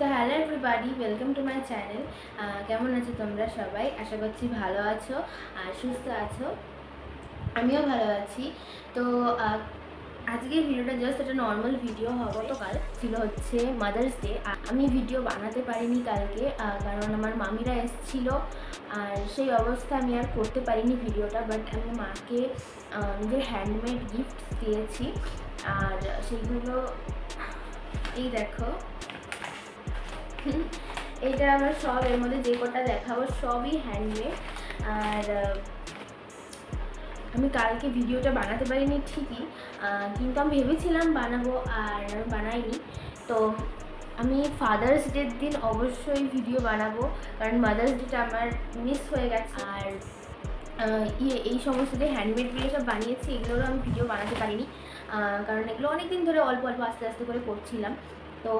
তো hello everybody welcome to my channel কেমন আছো তোমরা সবাই? আশা করছি ভালো আছো আর সুস্থ আছো। আমিও ভালো আছি। তো আহ, আজকের ভিডিওটা জাস্ট একটা নর্মাল ভিডিও গতকাল ছিল হচ্ছে মাদার্স ডে আমি ভিডিও বানাতে পারিনি কালকে কারণ আমার মামিরা এসেছিল। আর সেই অবস্থা আমি আর করতে পারিনি ভিডিওটা বাট আমি মাকে নিজের হ্যান্ডমেড গিফট দিয়েছি। আর সেইগুলো এই দেখো। এটা আমার সব, এর মধ্যে যে কটা দেখাবো সবই হ্যান্ডমেড আর আমি কালকে ভিডিওটা বানাতে পারিনি ঠিকই কিন্তু আমি ভেবেছিলাম বানাবো আর বানাইনি। তো আমি ফাদার্স ডের দিন অবশ্যই ভিডিও বানাবো, কারণ মাদার্স ডেটা আমার মিস হয়ে গেছে। আর ইয়ে এই সমস্ত যে হ্যান্ডমেড হ্যান্ডমেডগুলো সব বানিয়েছি, এগুলোরও আমি ভিডিও বানাতে পারিনি। কারণ এগুলো অনেক দিন ধরে অল্প অল্প আস্তে আস্তে করে করছিলাম। তো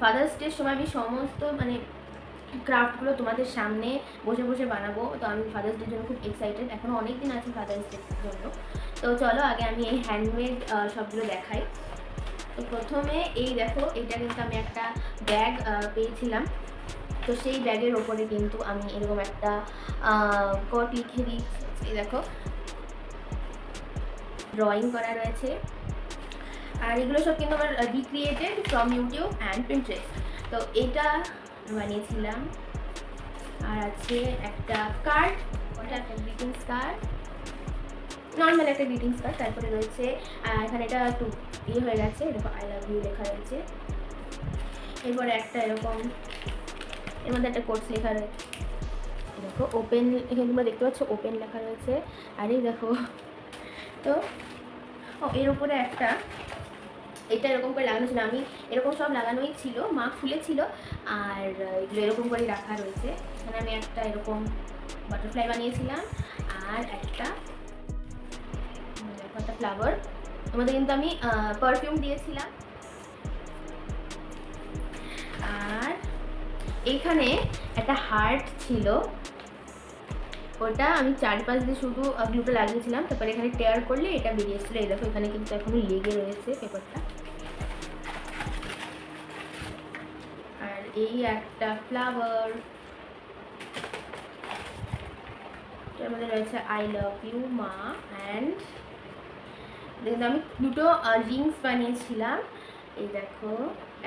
ফাদার্স ডের সময় আমি সমস্ত মানে ক্রাফটগুলো তোমাদের সামনে বসে বসে বানাবো। তো আমি ফাদার্স ডের জন্য খুব এক্সাইটেড এখনও অনেক দিন আছে ফাদার্স ডের জন্য। তো চলো, আগে আমি এই হ্যান্ডমেড সবগুলো দেখাই। তো প্রথমে এই দেখো এটা কিন্তু আমি একটা ব্যাগ পেয়েছিলাম। তো সেই ব্যাগের ওপরে কিন্তু আমি এরকম একটা কোট লিখে এই দেখো ড্রয়িং করা রয়েছে। আর এগুলো সব কিন্তু আমার recreated from YouTube and Pinterest তো এটা বানিয়েছিলাম আর আছে একটা কার্ড ওটা একটা গ্রিটিংস কার্ড নর্মাল একটা গ্রিটিংস কার্ড তারপরে রয়েছে এখানে এটা একটু ইয়ে হয়ে গেছে এরকম আই লাভ ইউ লেখা রয়েছে। এরপরে একটা এরকম, এর মধ্যে একটা কোর্স লেখা রয়েছে দেখো ওপেন এখানে তোমরা দেখতে পাচ্ছ ওপেন লেখা রয়েছে। আরে, দেখো, তো, ও, এর উপরে একটা এটা এরকম করে লাগানো ছিল আমি এরকম সব লাগানোই ছিল, মা খুলেছিল আর এগুলো এরকম করে রাখা রয়েছে। এখানে আমি একটা এরকম বাটারফ্লাই বানিয়েছিলাম, আর একটা একটা ফ্লাওয়ার মধ্যে কিন্তু আমি পারফিউম দিয়েছিলাম। আর এইখানে একটা হার্ট ছিল। ওটা আমি চারপাশ দিয়ে শুধু গ্লুটা লাগিয়েছিলাম, তারপরে এখানে টেয়ার করলে এটা বেরিয়ে এসেছিল। এই দেখো, এখানে কিন্তু এখনও লেগে রয়েছে পেপারটা আর এই একটা ফ্লাওয়ার এটার মধ্যে রয়েছে আই লাভ ইউ মা অ্যান্ড দেখুন, আমি দুটো রিংস বানিয়েছিলাম। এই দেখো,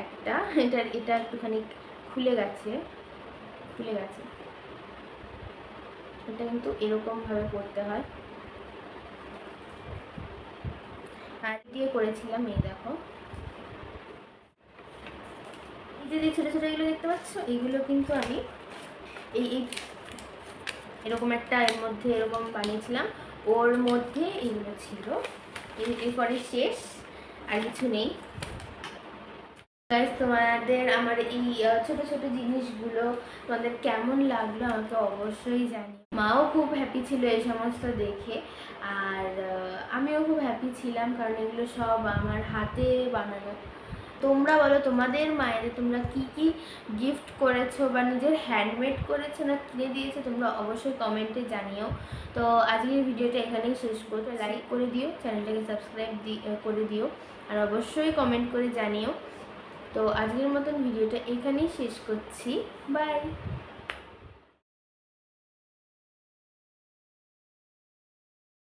একটা এটা এটা একটুখানি খুলে গেছে খুলে গেছে। এটা কিন্তু এরকম ভাবে করতে হয়। আর দিয়ে করেছিলাম, এই দেখো। এই যে ছোটো ছোটো এগুলো দেখতে পাচ্ছ এইগুলো কিন্তু আমি এই এরকম একটা এর মধ্যে এরকম বানিয়েছিলাম। ওর মধ্যে এগুলো ছিল। এর- এরপরে শেষ, আর কিছু নেই। গাইজ তোমাদের আমার এই ছোট ছোট জিনিসগুলো তোমাদের কেমন লাগল আমাকে অবশ্যই জানি মাও খুব হ্যাপি ছিল এই সমস্ত দেখে। আর আমিও খুব হ্যাপি ছিলাম কারণ এগুলো সব আমার হাতে বানানো। তোমরা বলো, তোমাদের মায়ের তোমরা কি কি গিফট করেছ বা নিজের হ্যান্ডমেড করেছ না কিনে দিয়েছ তোমরা অবশ্যই কমেন্টে জানিও। তো আজকের ভিডিওটা এখানেই শেষ করতে লাইক করে দিও চ্যানেলটাকে সাবস্ক্রাইব করে দিও। আর অবশ্যই কমেন্ট করে জানিও। তো আজকের মতন ভিডিওটা এখানেই শেষ করছি। বাই!